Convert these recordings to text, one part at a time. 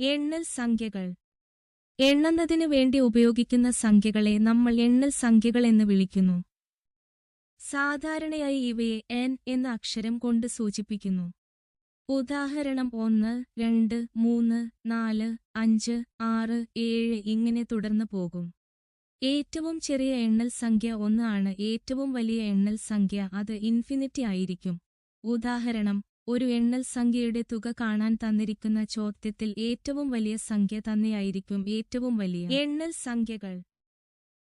എണ്ണൽ സംഖ്യകൾ. എണ്ണുന്നതിനു വേണ്ടി ഉപയോഗിക്കുന്ന സംഖ്യകളെ നമ്മൾ എണ്ണൽ സംഖ്യകൾ എന്ന് വിളിക്കുന്നു. സാധാരണയായി ഇവയെ എൻ എന്ന അക്ഷരം കൊണ്ട് സൂചിപ്പിക്കുന്നു. ഉദാഹരണം ഒന്ന് രണ്ട് മൂന്ന് നാല് അഞ്ച് ആറ് ഏഴ് ഇങ്ങനെ തുടർന്ന് പോകും. ഏറ്റവും ചെറിയ എണ്ണൽ സംഖ്യ ഒന്ന് ആണ് ഏറ്റവും വലിയ എണ്ണൽ സംഖ്യ അത് ഇൻഫിനിറ്റി ആയിരിക്കും. ഉദാഹരണം ഒരു എണ്ണൽ സംഖ്യയുടെ തുക കാണാൻ തന്നിരിക്കുന്ന ചോദ്യത്തിൽ ഏറ്റവും വലിയ സംഖ്യ തന്നെയായിരിക്കും ഏറ്റവും വലിയ. എണ്ണൽ സംഖ്യകൾ.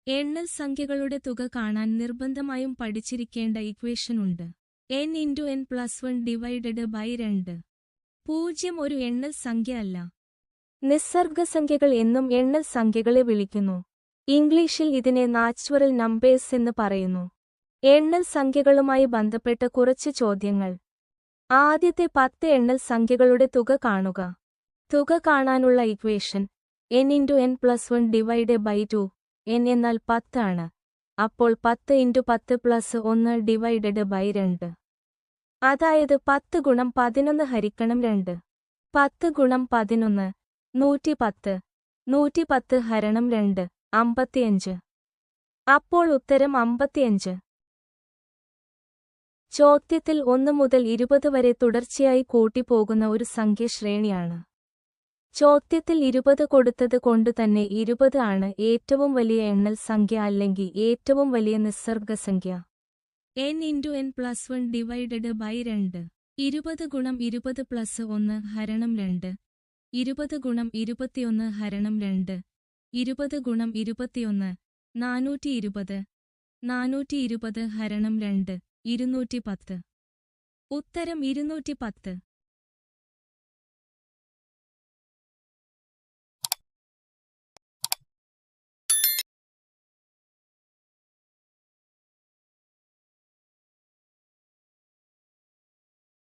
എണ്ണൽ സംഖ്യകളുടെ തുക കാണാൻ നിർബന്ധമായും പഠിച്ചിരിക്കേണ്ട ഇക്വേഷൻ ഉണ്ട്. N into n plus one divided by രണ്ട്. പൂജ്യം ഒരു എണ്ണൽ സംഖ്യ അല്ല. നിസ്സർഗസംഖ്യകൾ എന്നും എണ്ണൽ സംഖ്യകളെ വിളിക്കുന്നു. ഇംഗ്ലീഷിൽ ഇതിനെ നാച്ചുറൽ നമ്പേഴ്സ് എന്ന് പറയുന്നു. എണ്ണൽ സംഖ്യകളുമായി ബന്ധപ്പെട്ട കുറച്ച് ചോദ്യങ്ങൾ. ആദ്യത്തെ പത്ത് എണ്ണൽ സംഖ്യകളുടെ തുക കാണുക. തുക കാണാനുള്ള equation n into n plus one divide by two n എന്നാൽ പത്താണ് അപ്പോൾ പത്ത് ഇന്റു പത്ത് പ്ലസ് ഒന്ന് ഡിവൈഡഡ് ബൈ രണ്ട്. അതായത് പത്ത് ഗുണം പതിനൊന്ന് ഹരിക്കണം രണ്ട്. പത്ത് ഗുണം പതിനൊന്ന് നൂറ്റി പത്ത് നൂറ്റി പത്ത് ഹരണം രണ്ട് അമ്പത്തിയഞ്ച്. അപ്പോൾ ഉത്തരം അമ്പത്തിയഞ്ച്. ചോദ്യത്തിൽ ഒന്ന് മുതൽ ഇരുപത് വരെ തുടർച്ചയായി കൂട്ടിപ്പോകുന്ന ഒരു സംഖ്യശ്രേണിയാണ്. ചോദ്യത്തിൽ ഇരുപത് കൊടുത്തത് കൊണ്ടുതന്നെ ഇരുപത് ആണ് ഏറ്റവും വലിയ എണ്ണൽ സംഖ്യ അല്ലെങ്കിൽ ഏറ്റവും വലിയ നിസ്സർഗസംഖ്യ n into n plus one divided by രണ്ട്. ഇരുപത് ഗുണം ഇരുപത് പ്ലസ് ഒന്ന് ഹരണം രണ്ട്. ഇരുപത് ഗുണം ഇരുപത്തിയൊന്ന് ഹരണം രണ്ട്. ഇരുപത് ഗുണം ഇരുപത്തിയൊന്ന് നാനൂറ്റി ഇരുപത്. നാനൂറ്റി ഇരുപത് ഹരണം രണ്ട്. ഇരുന്നൂറ്റി പത്ത്. ഉത്തരം ഇരുന്നൂറ്റി പത്ത്.